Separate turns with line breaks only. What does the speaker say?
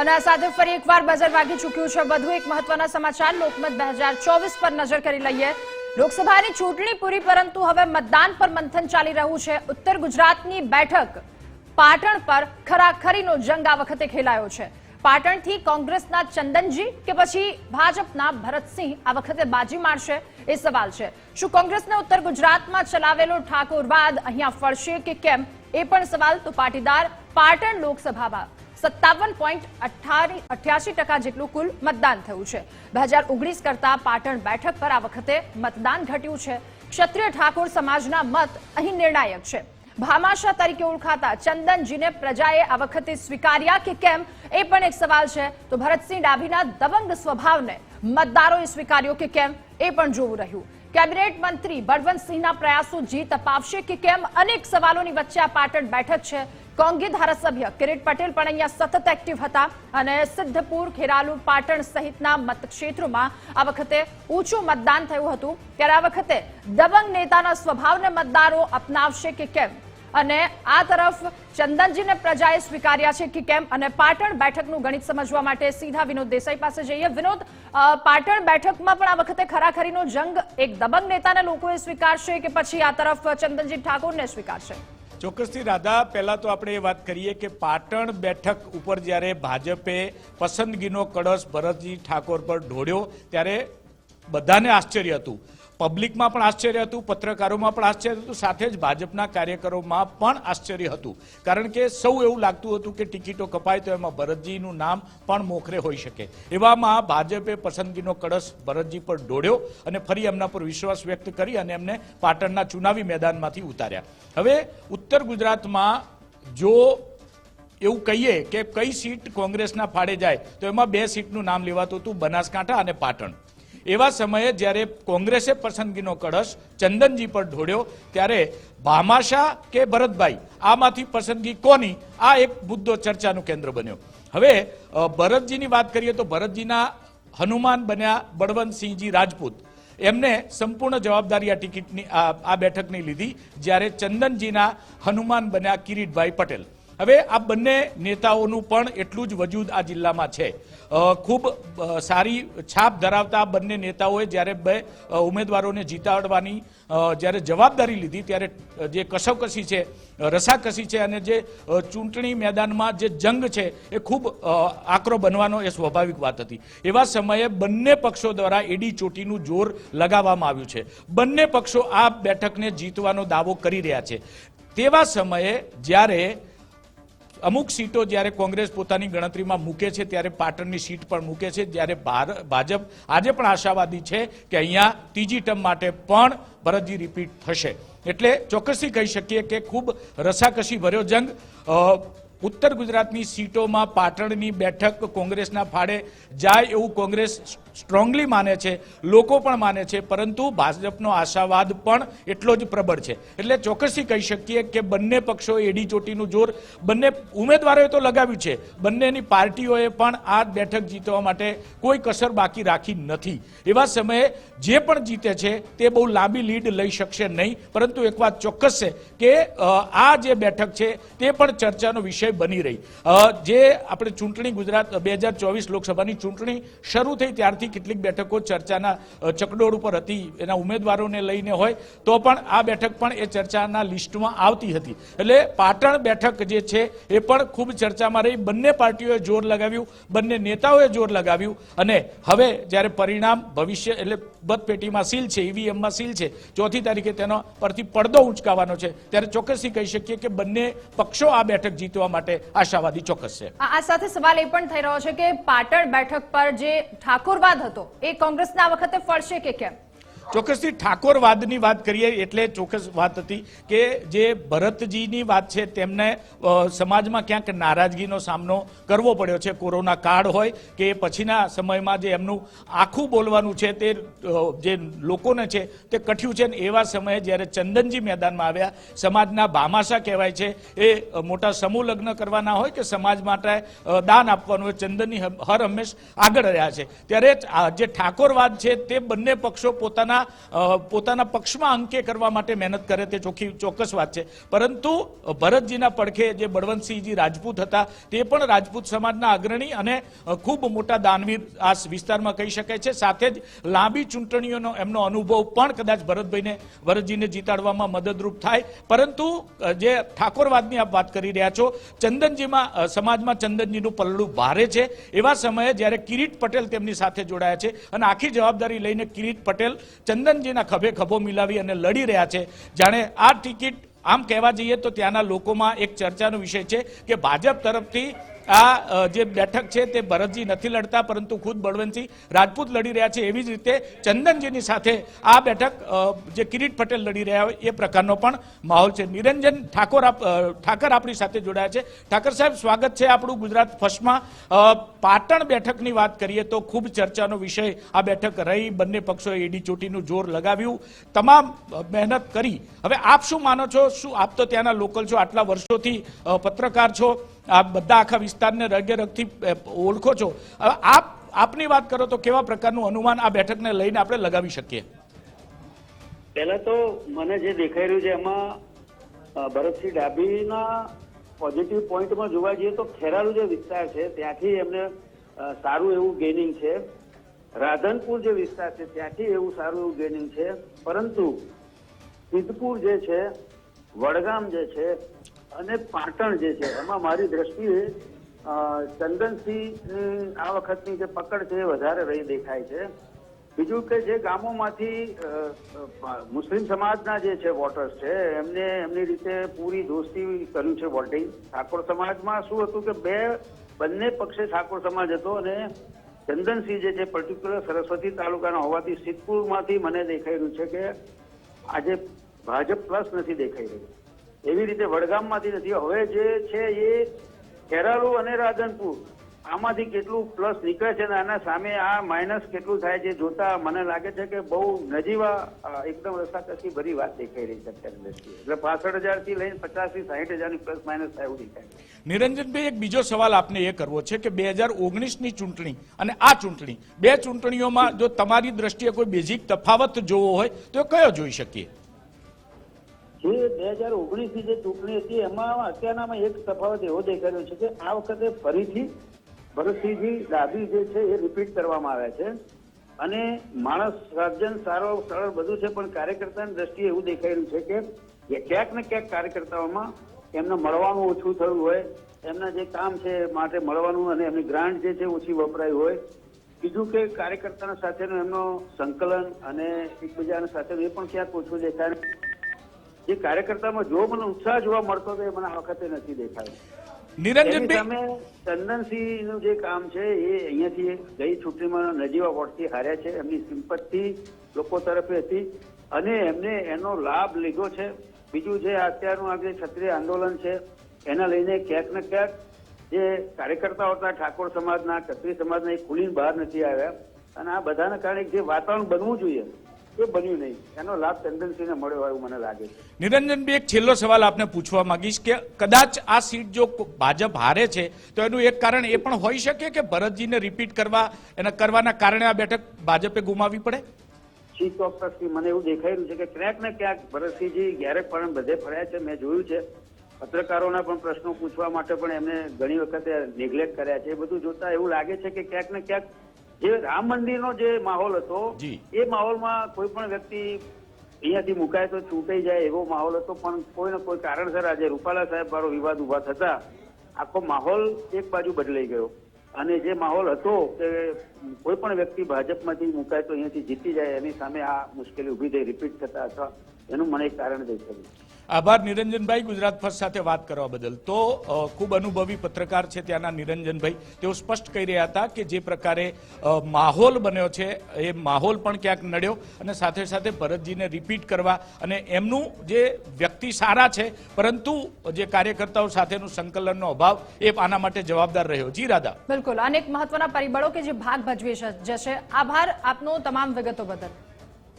અને આ સાથે ફરી એકવાર બજાર વાગી ચૂક્યું છે. વધુ એક મહત્વના સમાચાર, લોકમત બે હજાર ચોવીસ પર નજર કરી લઈએ. લોકસભાની ચૂંટણી પૂરી, પરંતુ હવે મતદાન પર મંથન ચાલી રહ્યું છે. ઉત્તર ગુજરાતની બેઠક પાટણ પર ખરાખરીનો જંગ આ વખતે ખેલાયો છે. પાટણથી કોંગ્રેસના ચંદનજી કે પછી ભાજપના ભરતસિંહ આ વખતે બાજી મારશે એ સવાલ છે. શું કોંગ્રેસને ઉત્તર ગુજરાતમાં ચલાવેલો ઠાકોરવાદ અહીંયા ફળશે કે કેમ? એ પણ સવાલ તો પાટીદાર પાટણ લોકસભામાં સત્તાવન અઠ્યાસી ટકા જેટલું કુલ મતદાન થયું છે. બે હજાર ઓગણીસ કરતા પાટણ બેઠક પર આ વખતે મતદાન ઘટ્યું છે. ક્ષત્રિય ઠાકોર સમાજના મત અહીં નિર્ણાયક છે. ભામાશા તરીકે ઓળખાતા ચંદનજીને પ્રજાએ આ વખતે સ્વીકાર્યા કે કેમ? એ પણ એક સવાલ છે. તો ભરતસિંહ ડાભીના દબંગ સ્વભાવને મતદારોએ સ્વીકાર્યો કે કેમ? એ પણ જોવું રહ્યું. કેબિનેટ મંત્રી બળવંતસિંહના પ્રયાસો જીત અપાવશે કે કેમ? અનેક સવાલોની વચ્ચે આ પાટણ બેઠક છે. કોંગી ધારાસભ્ય કિરીટ પટેલ પણ અહીંયા સતત એક્ટિવ હતા અને સિદ્ધપુર, ખેરાલુ, પાટણ સહિતના મતક્ષેત્રોમાં આ વખતે ઊંચું મતદાન થયું હતું. ત્યારે આ વખતે દબંગ નેતાના સ્વભાવને મતદારો અપનાવશે કે કેમ? અને આ તરફ ચંદનજીને પ્રજાએ સ્વીકાર્યા છે કે કેમ? અને પાટણ બેઠકનું ગણિત સમજવા માટે સીધા વિનોદ દેસાઈ પાસે જઈએ. વિનોદ પાટણ બેઠકમાં પણ આ વખતે ખરાખરીનો જંગ એક દબંગ નેતાને લોકોએ સ્વીકારશે કે પછી આ તરફ ચંદનજી ઠાકોરને સ્વીકારશે?
ચોક્કસથી રાધા, પહેલાં તો આપણે એ વાત કરીએ કે પાટણ બેઠક ઉપર જ્યારે ભાજપે પસંદગીનો કળશ ભરતજી ઠાકોર પર ઢોળ્યો, ત્યારે બધાને આશ્ચર્ય હતું. પબ્લિકમાં પણ આશ્ચર્ય હતું, પત્રકારોમાં પણ આશ્ચર્ય હતું, સાથે જ ભાજપના કાર્યકરોમાં પણ આશ્ચર્ય હતું. કારણ કે સૌ એવું લાગતું હતું કે ટિકિટો કપાય તો એમાં ભરતજીનું નામ પણ મોખરે હોઈ શકે. એવામાં ભાજપે પસંદગીનો કળશ ભરતજી પર ઢોળ્યો અને ફરી એમના પર વિશ્વાસ વ્યક્ત કરી અને એમને પાટણના ચુનાવી મેદાનમાંથી ઉતાર્યા. હવે ઉત્તર ગુજરાતમાં જો એવું કહીએ કે કઈ સીટ કોંગ્રેસના ફાળે જાય, તો એમાં બે સીટનું નામ લેવાતું હતું બનાસકાંઠા અને પાટણ. એવા સમયે જ્યારે કોંગ્રેસે પસંદગીનો કળશ ચંદનજી પર ઢોળ્યો, ત્યારે ભામાશા કે ભરતભાઈ, આમાંથી પસંદગી કોની? આ એક મુદ્દો ચર્ચાનું કેન્દ્ર બન્યો. હવે ભરતજીની વાત કરીએ તો ભરતજીના હનુમાન બન્યા બળવંતસિંહજી રાજપૂત. એમને સંપૂર્ણ જવાબદારી આ ટિકિટની આ બેઠકની લીધી, જ્યારે ચંદનજીના હનુમાન બન્યા કિરીટભાઈ પટેલ. હવે આ બંને નેતાઓનું પણ એટલું જ વજૂદ આ જિલ્લામાં છે. ખૂબ સારી છાપ ધરાવતા બંને નેતાઓએ જ્યારે બે ઉમેદવારોને જીતાડવાની જ્યારે જવાબદારી લીધી, ત્યારે જે કસોકસી છે રસાકસી છે અને જે ચૂંટણી મેદાનમાં જે જંગ છે, એ ખૂબ આકરો બનવાનો એ સ્વાભાવિક વાત હતી. એવા સમયે બંને પક્ષો દ્વારા એડી ચોટીનું જોર લગાવવામાં આવ્યું છે. બંને પક્ષો આ બેઠકને જીતવાનો દાવો કરી રહ્યા છે. તેવા સમયે જ્યારે અમુક સીટો જ્યારે કોંગ્રેસ પોતાની ગણતરીમાં મૂકે છે, ત્યારે પાટણની સીટ પણ મૂકે છે. જ્યારે ભાજપ આજે પણ આશાવાદી છે કે અહીંયા ત્રીજી ટર્મ માટે પણ ભરતજી રિપીટ થશે. એટલે ચોક્કસથી કહી શકીએ કે ખૂબ રસાકસી ભર્યો જંગ. ઉત્તર ગુજરાતની સીટોમાં પાટણની બેઠક કોંગ્રેસના ફાળે જાય એવું કોંગ્રેસ સ્ટ્રોંગલી માને છે, લોકો પણ માને છે, પરંતુ ભાજપનો આશાવાદ પણ એટલો જ પ્રબળ છે. એટલે ચોક્કસથી કહી શકીએ કે બંને પક્ષો એડી ચોટીનું જોર, બંને ઉમેદવારોએ તો લગાવ્યું છે, બંનેની પાર્ટીઓએ પણ આ બેઠક જીતવા માટે કોઈ કસર બાકી રાખી નથી. એવા સમયે જે પણ જીતે છે, તે બહુ લાંબી લીડ લઈ શકશે નહીં, પરંતુ એક વાત ચોક્કસ છે કે આ જે બેઠક છે, તે પણ ચર્ચાનો વિષય બની રહી. જે આપણે ચૂંટણી ગુજરાત બે હજાર ચોવીસ લોકસભાની ચૂંટણી શરૂ થઈ ત્યારથી કેટલીક બેઠકો ચર્ચાના ચકડોળ ઉપર હતી. એના ઉમેદવારોને લઈને હોય, તો પણ આ બેઠક પણ એ ચર્ચાના લિસ્ટમાં આવતી હતી. એટલે પાટણ બેઠક જે છે, એ પણ ખૂબ ચર્ચામાં રહી. બંને પાર્ટીઓએ જોર લગાવ્યું, બંને નેતાઓએ જોર લગાવ્યું. અને હવે જ્યારે પરિણામ ભવિષ્ય એટલે બતપેટીમાં સીલ છે, ઈવીએમમાં સીલ છે, ચોથી તારીખે તેનો પરથી પડદો ઉંચકાવાનો છે. ત્યારે ચોક્કસથી કહી શકીએ કે બંને પક્ષો આ બેઠક જીતવા માટે આશાવાદી ચોક્કસ છે.
આ સાથે સવાલ એ પણ થઈ રહ્યો છે કે પાટણ બેઠક પર જે ઠાકોરવાદ હતો, એ કોંગ્રેસના વખતે ફળશે કે કેમ?
ચોક્કસથી ઠાકોરવાદની વાત કરીએ એટલે ચોક્કસ વાત હતી કે જે ભરતજીની વાત છે તેમને સમાજમાં ક્યાંક નારાજગીનો સામનો કરવો પડ્યો છે. કોરોના કાળ હોય કે પછીના સમયમાં જે એમનું આખું બોલવાનું છે તે જે લોકોને છે તે કઠ્યું છે. ને એવા સમયે જ્યારે ચંદનજી મેદાનમાં આવ્યા, સમાજના ભામાશા કહેવાય છે, એ મોટા સમૂહ લગ્ન કરવાના હોય કે સમાજ માટે દાન આપવાનું હોય, ચંદનની હર હંમેશ આગળ રહ્યા છે. ત્યારે જે ઠાકોરવાદ છે તે બંને પક્ષો પોતાના પોતાના પોતાના પક્ષમાં અંકે કરવા માટે મહેનત કરે તે ચોખ્ખી, ચોક્કસ વાત છે. પરંતુ ભરતજીના પડખે જે બળવંતસિંહજી રાજપૂત હતા, તે પણ રાજપૂત સમાજના અગ્રણી અને ખૂબ મોટા દાનવીર આ વિસ્તારમાં કહી શકાય છે. સાથે જ લાંબી ચૂંટણીઓનો એમનો અનુભવ પણ કદાચ ભરતભાઈને ભરતજીને જીતાડવામાં મદદરૂપ થાય. પરંતુ જે ઠાકોરવાદની આપ વાત કરી રહ્યા છો, ચંદનજીમાં સમાજમાં ચંદનજીનું પલડું ભારે છે. એવા સમયે જ્યારે કિરીટ પટેલ તેમની સાથે જોડાયા છે અને આખી જવાબદારી લઈને કિરીટ પટેલ ચંદનજીના ખભે ખભો મિલાવી અને લડી રહ્યા છે. જાણે આ ટિકિટ આમ કહેવા જઈએ તો ત્યાંના લોકોમાં એક ચર્ચાનો વિષય છે કે ભાજપ તરફથી આ જે બેઠક છે તે ભરતજી નથી લડતા, પરંતુ ખુદ બળવંતસિંહ રાજપૂત લડી રહ્યા છે. એવી જ રીતે ચંદનજીની સાથે આ બેઠક જે કિરીટ પટેલ લડી રહ્યા હોય, એ પ્રકારનો પણ માહોલ છે. નિરંજન ઠાકોર ઠાકર આપણી સાથે જોડાયા છે. ઠાકર સાહેબ, સ્વાગત છે આપણું ગુજરાત ફર્સ્ટમાં. પાટણ બેઠકની વાત કરીએ તો ખૂબ ચર્ચાનો વિષય આ બેઠક રહી. બંને પક્ષોએ એડી ચોટીનું જોર લગાવ્યું. તમામ મહેનત કરી. હવે આપ શું માનો છો? શું આપ તો ત્યાંના લોકલ છો? આટલા વર્ષોથી પત્રકાર છો. આ બધા આખા વિસ્તારને રગે ઓળખો છો. હવે આપ, આપની વાત કરો તો કેવા પ્રકારનું અનુમાન આ બેઠકને લઈને આપણે લગાવી શકીએ?
પહેલા તો મને જે દેખાઈ રહ્યું છે એમાં ભરતસિંહ ડાભીના પોઝિટિવ પોઈન્ટમાં જોવા જઈએ તો ખેરાલુ જે વિસ્તાર છે, ત્યાંથી એમને સારું એવું ગેનિંગ છે. રાધનપુર જે વિસ્તાર છે, ત્યાંથી એવું સારું એવું ગેનિંગ છે. પરંતુ સિદ્ધપુર જે છે, વડગામ જે છે અને પાટણ જે છે, એમાં મારી દ્રષ્ટિએ ચંદનસિંહની આ વખતની જે પકડ છે એ વધારે રહી દેખાય છે. બીજું કે જે ગામોમાંથી મુસ્લિમ સમાજના જે છે વોટર્સ છે, એમને, એમની રીતે પૂરી દોસ્તી કર્યું છે વોટિંગ. ઠાકોર સમાજમાં શું હતું કે બે, બંને પક્ષે ઠાકોર સમાજ હતો અને ચંદનસિંહ જે છે પર્ટિક્યુલર સરસ્વતી તાલુકાના હોવાથી સિદ્ધપુરમાંથી મને દેખાઈ રહ્યું છે કે આજે ભાજપ પ્લસ નથી દેખાઈ રહ્યું. એવી રીતે વડગામમાંથી નથી. હવે જે છે એ ખેરાલુ અને રાધનપુર. આમાંથી કેટલું પ્લસ નીકળે છે અને આના સામે આ માઇનસ કેટલું થાય છે જોતા મને લાગે છે કે બહુ નજીવા એકદમ રસાકસી ભરી વાત દેખાઈ રહી છે અત્યારે એટલે પાસઠ હજારથી લઈને પચાસથી સાહીઠ હજારની પ્લસ માઇનસ થાય એવું દેખાય
નિરંજનભાઈ, એક બીજો સવાલ આપને એ કરવો છે કે બે હજાર ઓગણીસની ચૂંટણી અને આ ચૂંટણી, બે ચૂંટણીઓમાં જો તમારી દ્રષ્ટિએ કોઈ બેઝિક તફાવત જોવો હોય તો કયો જોઈ શકીએ?
જે બે હજાર ઓગણીસની જે ચૂંટણી હતી, એમાં અત્યારનામાં એક તફાવત એવો દેખાઈ છે કે આ વખતે ફરીથી ભરતસિંહજી ડાભી જે છે એ રિપીટ કરવામાં આવ્યા છે. અને માણસ, સર્જન, સારો, સરળ બધું છે, પણ કાર્યકર્તાની દ્રષ્ટિએ એવું દેખાયેલું છે કે ક્યાંક ને ક્યાંક કાર્યકર્તાઓમાં એમને મળવાનું ઓછું થયું હોય, એમના જે કામ છે માટે મળવાનું અને એમની ગ્રાન્ટ જે છે ઓછી વપરાય હોય. બીજું કે કાર્યકર્તાના સાથેનો એમનો સંકલન અને એકબીજાના સાથેનું એ પણ ક્યાંક ઓછું દેખાય. જે કાર્યકર્તામાં જો મને ઉત્સાહ જોવા મળતો હતો એ મને આ વખતે નથી દેખાયો.
નિરંજન
સામે ચંદનસિંહનું જે કામ છે એ અહીંયાથી ગઈ ચૂંટણીમાં નજીવા વોટથી હાર્યા છે. એમની સિમ્પતિ લોકો તરફે હતી અને એમને એનો લાભ લીધો છે. બીજું જે અત્યારનું આ જે ક્ષત્રિય આંદોલન છે એના લઈને ક્યાંક ને ક્યાંક જે કાર્યકર્તાઓ હતા ઠાકોર સમાજના ક્ષત્રિય સમાજના એ ખુલીને બહાર નથી આવ્યા. અને આ બધાના કારણે જે વાતાવરણ બનવું જોઈએ એ બન્યું નહીં. એનો લાભ ચંદનસિંહને મળ્યો હોય એવું મને લાગે છે.
નિરંજનભાઈ એક છેલ્લો સવાલ આપને પૂછવા માંગીશ કે કદાચ આ સીટ જો ભાજપ હારે છે તો એનું એક કારણ એ પણ હોઈ શકે કે ભરતજીને રિપીટ કરવા એના કરવાના કારણે આ બેઠક ભાજપે ગુમાવવી પડે?
જી ચોક્કસથી. મને એવું દેખાઈ રહ્યું છે કે ક્યાંક ને ક્યાંક ભરતસિંહજી ક્યારેક પણ બધે ફર્યા છે. મેં જોયું છે. પત્રકારોના પણ પ્રશ્નો પૂછવા માટે પણ એમને ઘણી વખતે નેગ્લેક્ટ કર્યા છે. એ બધું જોતા એવું લાગે છે કે ક્યાંક ને ક્યાંક જે રામ મંદિરનો જે માહોલ હતો એ માહોલમાં કોઈ પણ વ્યક્તિ અહીંયાથી મુકાય તો છૂટાઈ જાય એવો માહોલ હતો પણ કોઈ ને કોઈ કારણસર આજે રૂપાલા સાહેબ વાળો વિવાદ ઊભા થતા આખો માહોલ એક બાજુ બદલાઈ ગયો. અને જે માહોલ હતો કે કોઈ પણ વ્યક્તિ ભાજપમાંથી મુકાય તો અહીંયાથી જીતી જાય એની સામે આ મુશ્કેલી ઊભી થઈ રિપીટ થતા અથવા એનું મને એક કારણ દેખાયું
આભાર, નિરંજનભાઈ. ગુજરાત ફર્સ્ટ સાથે વાત કરવા બદલ. તો ખૂબ અનુભવી પત્રકાર છે ત્યાંના નિરંજનભાઈ. તેઓ સ્પષ્ટ કહી રહ્યા હતા કે જે પ્રકારે માહોલ બન્યો છે, એ માહોલ પણ ક્યાંક નડ્યો અને સાથે સાથે ભરતજીને રિપીટ કરવા અને એમનું જે વ્યક્તિ સારા છે, પરંતુ જે કાર્યકર્તાઓ સાથેનું સંકલનનો અભાવ, એ આના માટે જવાબદાર રહ્યો. જી, રાધા.
બિલકુલ. અનેક મહત્વના પરિબળો કે જે ભાગ ભજવી જશે. આભાર આપનો તમામ વિગતો બદલ.